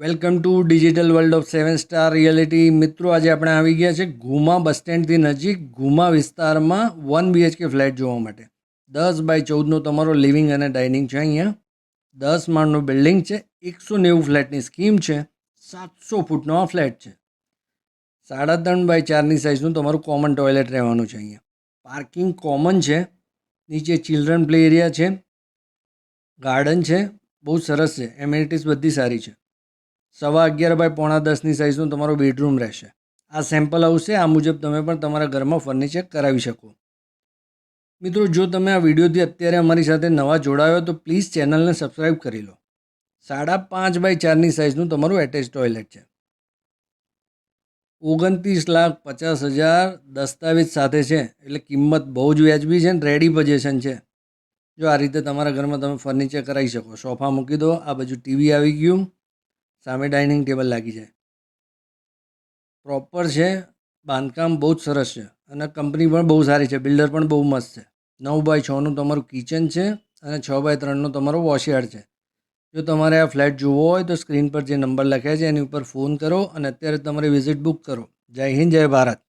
Welcome to digital world of seven star reality. મિત્રો, આજે આપણે આવી ગયા છે ઘુમા બસ સ્ટેન્ડથી નજીક ઘુમા વિસ્તારમાં વન બીએચકે ફ્લેટ જોવા માટે. દસ બાય ચૌદનો તમારો લિવિંગ અને ડાઇનિંગ છે અહીંયા. દસ માળનું બિલ્ડિંગ છે, એકસો નેવું ફ્લેટની સ્કીમ છે, સાતસો ફૂટનો આ ફ્લેટ છે. સાડા ત્રણ બાય ચારની સાઇઝનું તમારું કોમન ટોયલેટ રહેવાનું છે અહીંયા. પાર્કિંગ કોમન છે, નીચે ચિલ્ડ્રન પ્લે એરિયા છે ગાર્ડન છે, બહુ સરસ છે એમ્યુનિટીઝ બધી સારી છે. સવા અગિયાર બાય પોણા દસની સાઇઝનું તમારો બેડરૂમ રહેશે. આ સેમ્પલ આવશે, આ મુજબ તમે પણ તમારા ઘરમાં ફર્નિચર કરાવી શકો. મિત્રો, જો તમે આ વિડીયોથી અત્યારે અમારી સાથે નવા જોડાયો તો પ્લીઝ ચેનલને સબસ્ક્રાઈબ કરી લો. સાડા પાંચ બાય ચારની સાઇઝનું તમારું એટેચ ટોયલેટ છે. ઓગણત્રીસ લાખ પચાસ હજાર દસ્તાવેજ સાથે છે, એટલે કિંમત બહુ જ વ્યાજબી છે ને રેડી પજેશન છે. જો આ રીતે તમારા ઘરમાં તમે ફર્નિચર કરાવી શકો, સોફા મૂકી દો, આ બાજુ ટીવી આવી ગયું. સામે ડાઇનિંગ ટેબલ લાગી જાય. પ્રોપર છે, બાંધકામ બહુ જ સરસ છે અને કંપની પણ બહુ સારી છે, બિલ્ડર પણ બહુ મસ્ત છે. નવ બાય છનું તમારું કિચન છે અને છ બાય ત્રણનો તમારો વોશયાર્ડ છે. જો તમારે આ ફ્લેટ જોવો હોય તો સ્ક્રીન પર જે નંબર લખ્યા છે એની ઉપર ફોન કરો અને અત્યારે તમારી વિઝિટ બુક કરો. જય હિન્દ, જય ભારત.